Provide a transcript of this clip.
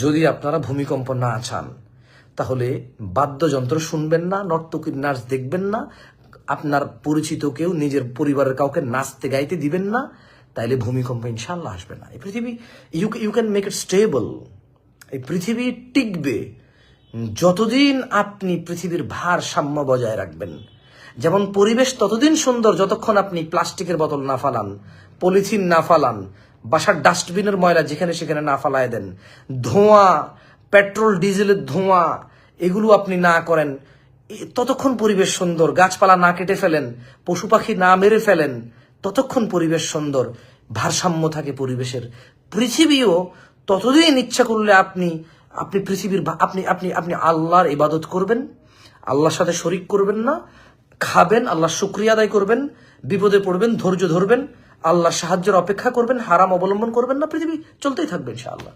যদি আপনারা ভূমিকম্প না চান, তাহলে বাদ্যযন্ত্র শুনবেন না, নর্তকীর নাচ দেখবেন না, আপনার পরিচিত কেউ, নিজের পরিবারের কাউকে নাচতে গাইতে দিবেন না, তাইলে ভূমিকম্প ইনশাল্লাহ আসবে না। এই পৃথিবী you you can make it stable এই পৃথিবী টিকবে যতদিন আপনি পৃথিবীর ভারসাম্য বজায় রাখবেন। যেমন পরিবেশ ততদিন সুন্দর, যতক্ষণ আপনি প্লাস্টিকের বোতল না ফালান, পলিথিন না ফালান বাসার ডাস্টবিনের ময়লা যেখানে সেখানে না ফালায় দেন। ধোঁয়া, পেট্রোল, ডিজেলের ধোঁয়া, এগুলো আপনি না করেন। ততক্ষণ পরিবেশ সুন্দর। গাছপালা না কেটে ফেলেন, পশু পাখি না মেরে ফেলেন, ততক্ষণ পরিবেশ সুন্দর। ভারসাম্য থাকে পরিবেশের। পৃথিবীও ততদিন ইচ্ছা করলে আপনি আপনি পৃথিবীর আপনি আপনি আপনি আল্লাহর ইবাদত করবেন, আল্লাহর সাথে শরিক করবেন না, খাবেন আল্লাহ শুক্রিয়া আদায় করবেন, বিপদে পড়বেন, ধৈর্য ধরবেন আল্লাহর সাহায্যের অপেক্ষা করবেন হারাম অবলম্বন করবেন না পৃথিবী চলতেই থাকবে ইনশাআল্লাহ।